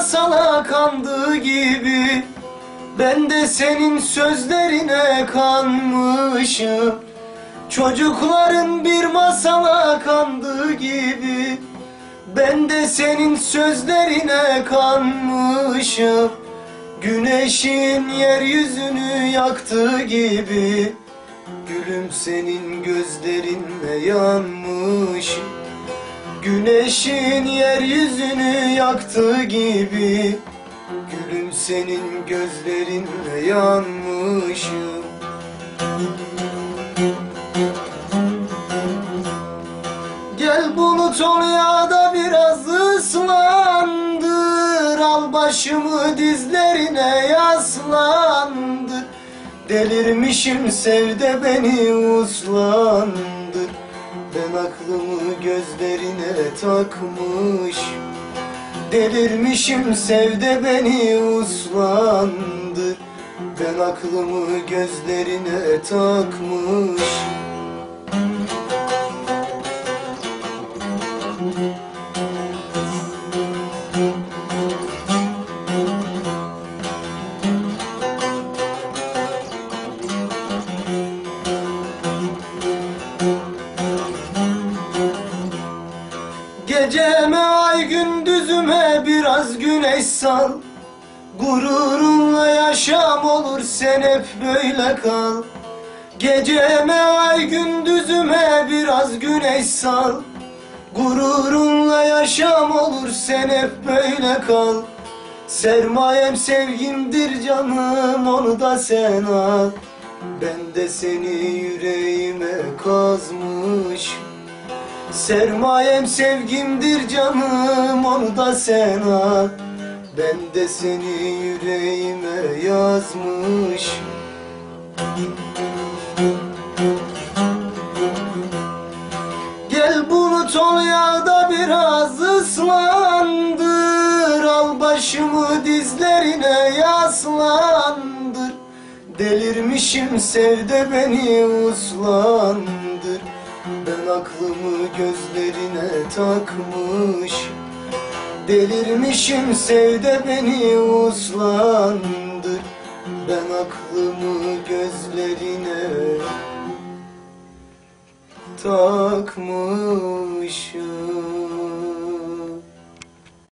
masala kandığı gibi Ben de senin sözlerine kanmışım. Çocukların bir masala kandığı gibi Ben de senin sözlerine kanmışım. Güneşin yeryüzünü yaktığı gibi Gülüm senin gözlerinle yanmış Güneşin yeryüzünü yaktığı gibi. Gülüm senin gözlerinle yanmışım. Gel bulut ol ya da biraz ıslandır. Al başımı dizlerine yaslandır. Delirmişim sevde beni uslandır Ben aklımı gözlerine takmış. Delirmişim sevde beni uslandır Ben aklımı gözlerine takmış ay gündüzüme biraz güneş sal. Gururunla yaşam olur sen hep böyle kal. Geceme ay gündüzüme biraz güneş sal. Gururunla yaşam olur sen hep böyle kal. Sermayem sevgimdir canım onu da sen al. Ben de seni yüreğime kazmış Sermayem sevgimdir canım onu da sen al. Ben de seni yüreğime yazmış Gel bulut ol ya da biraz ıslandır. Al başımı dizlerine yaslandır. Delirmişim sevde beni uslandır Ben aklımı gözlerine takmış. Delirmişim sevde beni uslandır Ben aklımı gözlerine takmışım